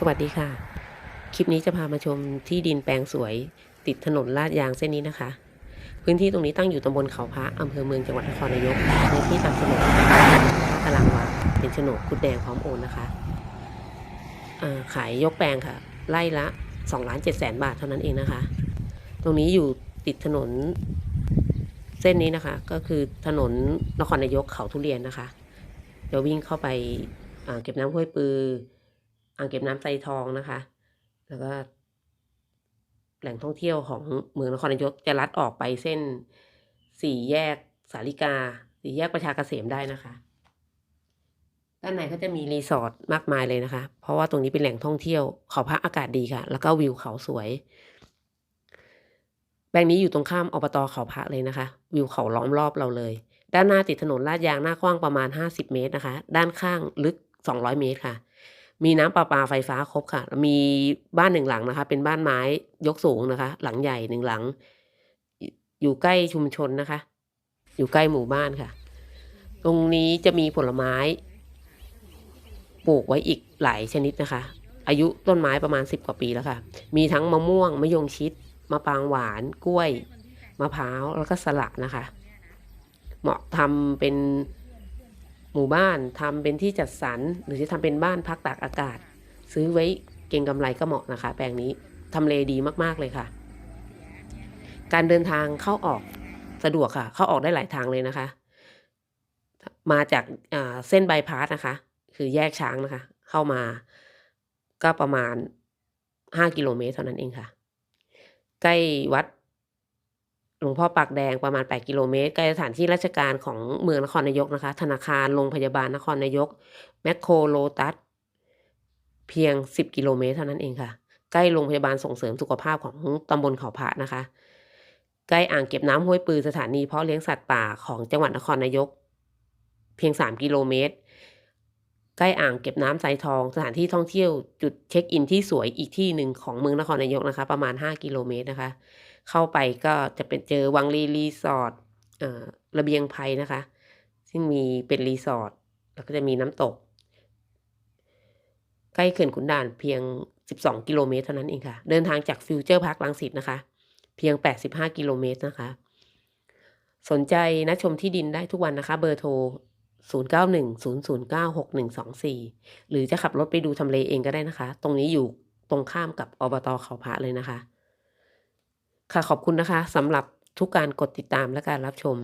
สวัสดีค่ะ คลิปนี้จะพามาชมที่ดินแปลงสวย ติดถนนลาดยางเส้นนี้นะคะ พื้นที่ตรงนี้ตั้งอยู่ตำบลเขาพระอำเภอเมืองจังหวัดนครนายกในที่ตามโฉนดตารางวาเป็นโฉนดคุดแดงพร้อมโอนนะคะาขายยกแปลงค่ะไร่ละ2ล้าน7แสนบาทเท่านั้นเองนะคะ ตรงนี้อยู่ติดถนนเส้นนี้นะคะ ก็คือถนนนครนายกเขาทุเรียนนะคะจะวิ่งเข้าไปาเก็บน้ำห้วยปือ อ่างเก็บน้ำไซทองนะคะ แล้วก็แหล่งท่องเที่ยวของเมืองนครนายกจะลัดออกไปเส้นสี่แยกสาริกา สี่แยกประชาเกษมได้นะคะ ด้านในก็จะมีรีสอร์ทมากมายเลยนะคะ เพราะว่าตรงนี้เป็นแหล่งท่องเที่ยวเขาพักอากาศดีค่ะ แล้วก็วิวเขาสวยแปลงนี้อยู่ตรงข้ามอบตเขาพระเลยนะคะ วิวเขาล้อมรอบเราเลย ด้านหน้าติดถนนลาดยางหน้ากว้างประมาณ 50 เมตรนะคะ ด้านข้างลึก 200 เมตรค่ะ มีน้ำประปาไฟฟ้าครบค่ะ มีบ้านหนึ่งหลังนะคะ เป็นบ้านไม้ยกสูงนะคะ หลังใหญ่หนึ่งหลัง อยู่ใกล้ชุมชนนะคะ อยู่ใกล้หมู่บ้านค่ะ ตรงนี้จะมีผลไม้ ปลูกไว้อีกหลายชนิดนะคะ อายุต้นไม้ประมาณ10กว่าปีแล้วค่ะ มีทั้งมะม่วงมะยงชิดมะปางหวานกล้วยมะพร้าวแล้วก็สละนะคะ เหมาะทำเป็น มู่บ้านทำเป็นที่จัดสรร หรือจะทำเป็นบ้านพักตากอากาศ ซื้อไว้เก็งกำไรก็เหมาะนะคะ แปลงนี้ทำเลดีมากๆเลยค่ะ การเดินทางเข้าออกสะดวกค่ะ เข้าออกได้หลายทางเลยนะคะ มาจากาเส้นบายพาสนะคะ คือแยกช้างนะคะ เข้ามาก็ประมาณ5กิโลเมตรเท่านั้นเองค่ะ ใกล้วัด หลวงพ่อปากแดงประมาณ 8 กิโลเมตรใกล้สถานที่ราชการของเมืองนครนายกนะคะ ธนาคารโรงพยาบาลนครนายก แมคโครโลตัส เพียง 10 กิโลเมตรเท่านั้นเองค่ะ ใกล้โรงพยาบาลส่งเสริมสุขภาพของตำบลเขาพระนะคะ ใกล้อ่างเก็บน้ำห้วยปือสถานีเพาะเลี้ยงสัตว์ป่าของจังหวัดนครนายก เพียง 3 กิโลเมตร ใกล้อ่างเก็บน้ำไซทอง สถานที่ท่องเที่ยวจุดเช็คอินที่สวยอีกที่หนึ่งของเมืองนครนายกนะคะ ประมาณ 5 กิโลเมตรนะคะ เข้าไปก็จะเป็นเจอวังลีรีสอร์ทระเบียงไพรนะคะ ซึ่งมีเป็นรีสอร์ทแล้วก็จะมีน้ำตก ใกล้เขื่อนขุนด่านเพียง 12 กิโลเมตรเท่านั้นเองค่ะ เดินทางจากฟิวเจอร์พาร์คลังสิตนะคะ เพียง 85 กิโลเมตรนะคะ สนใจนะชมที่ดินได้ทุกวันนะคะ เบอร์โทร 0910096124 หรือจะขับรถไปดูทำเลเองก็ได้นะคะ ตรงนี้อยู่ตรงข้ามกับอบตเขาพระเลยนะคะ ค่ะขอบคุณนะคะสำหรับทุกการกดติดตามและการรับชม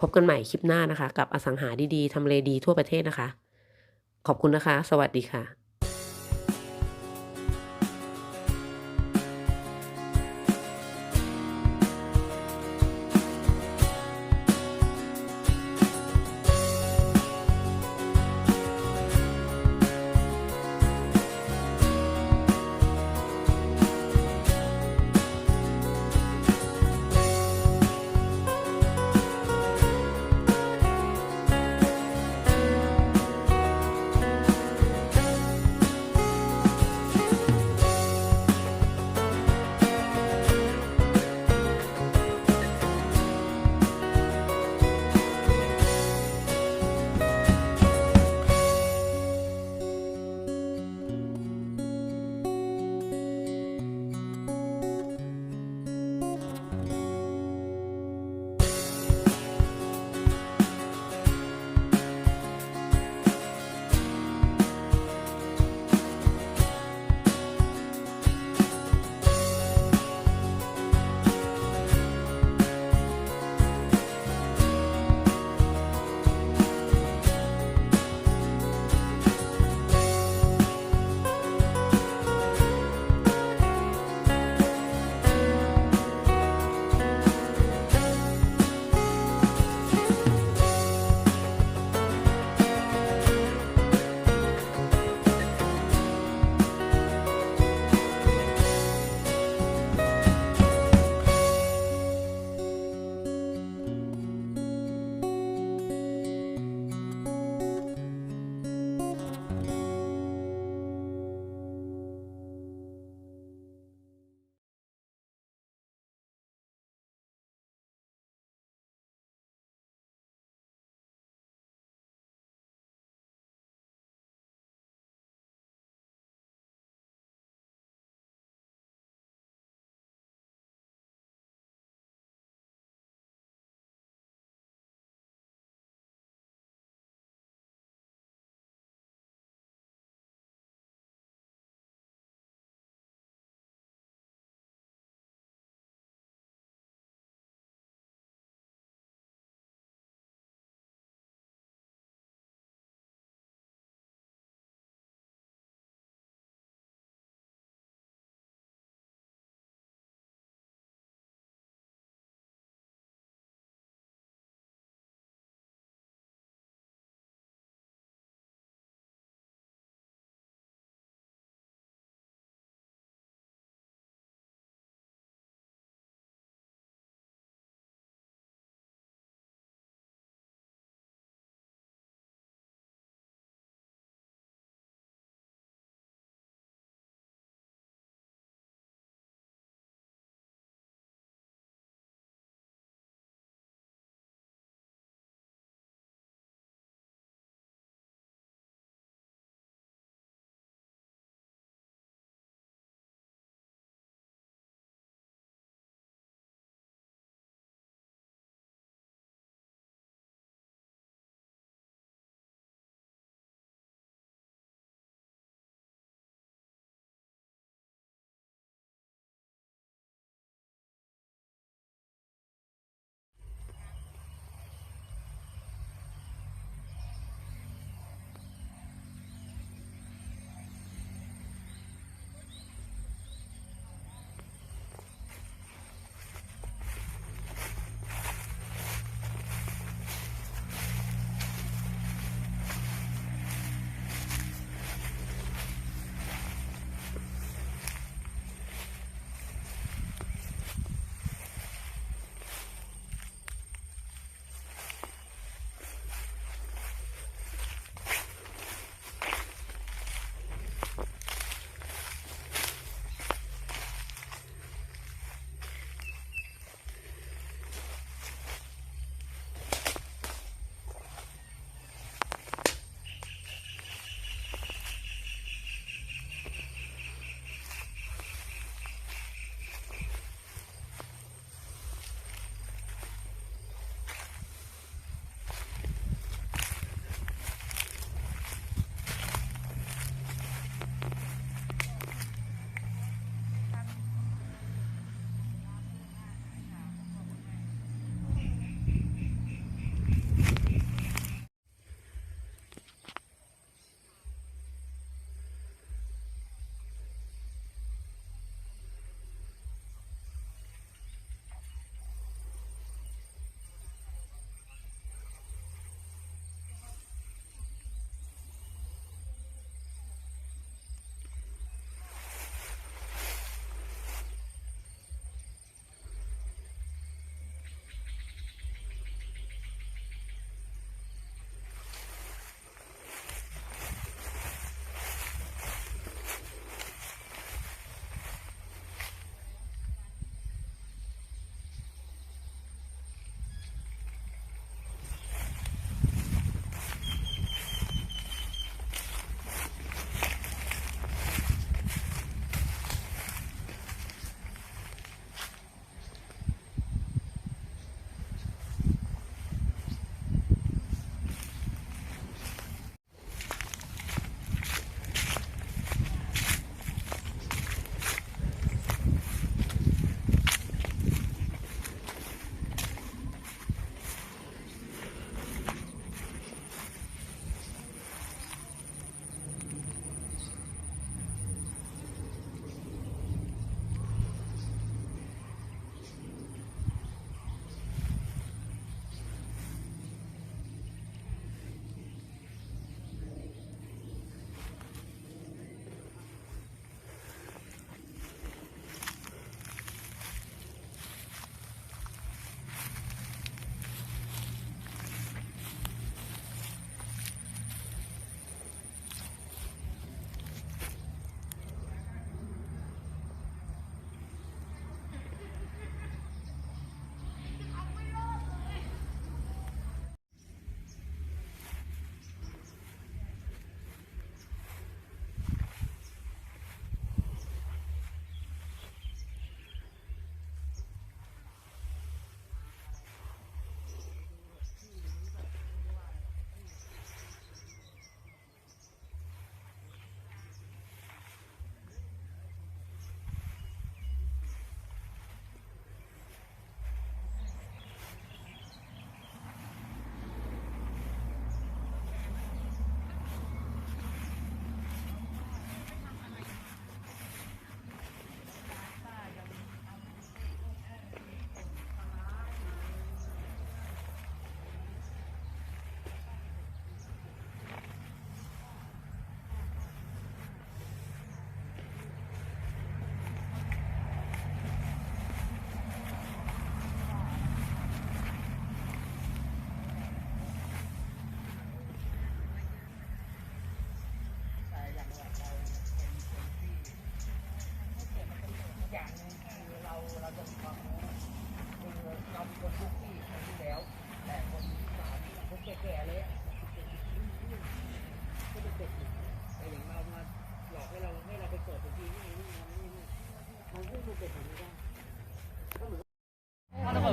พบกันใหม่คลิปหน้านะคะ กับอสังหาดีๆทำเลดีทั่วประเทศนะคะ ขอบคุณนะคะ สวัสดีค่ะ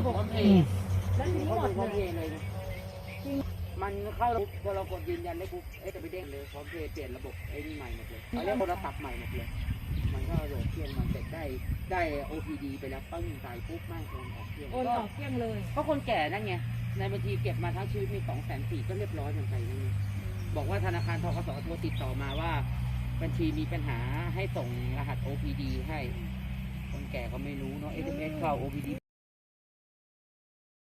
บบพร้อมเพอืมย์แล้วทีนี้เขาหมดพร้อมเลเพย์เลยนะมันเข้าปุ๊บพอเรากดยืนยันได้ปุ๊บเอ๊ะจะไปเด้งเลยพร้อมเพย์เปลี่ยนระบบไอ้นี่ใหม่หมดเลยเขาเรียกโทรศัพท์ใหม่หมดเลย มันก็โหลดเครื่องมันเสร็จได้ได้ OTD ไปแล้วปั้งใส่ปุ๊บแม่งโอนออกเครื่องโอนก็ออกเกลี้ยงเลย ก็คนแก่นั่นไงในบัญชีเก็บมาทั้งชีวิตมีสองแสนสี่ก็เรียบร้อยเหมือนกันนั่นไงบอกว่าธนาคารทกสโทรติดต่อมาว่า บัญชีมีปัญหาให้ส่งรหัส OPD ให้ คนแก่ก็ไม่รู้เนาะ SMS เข้า OPD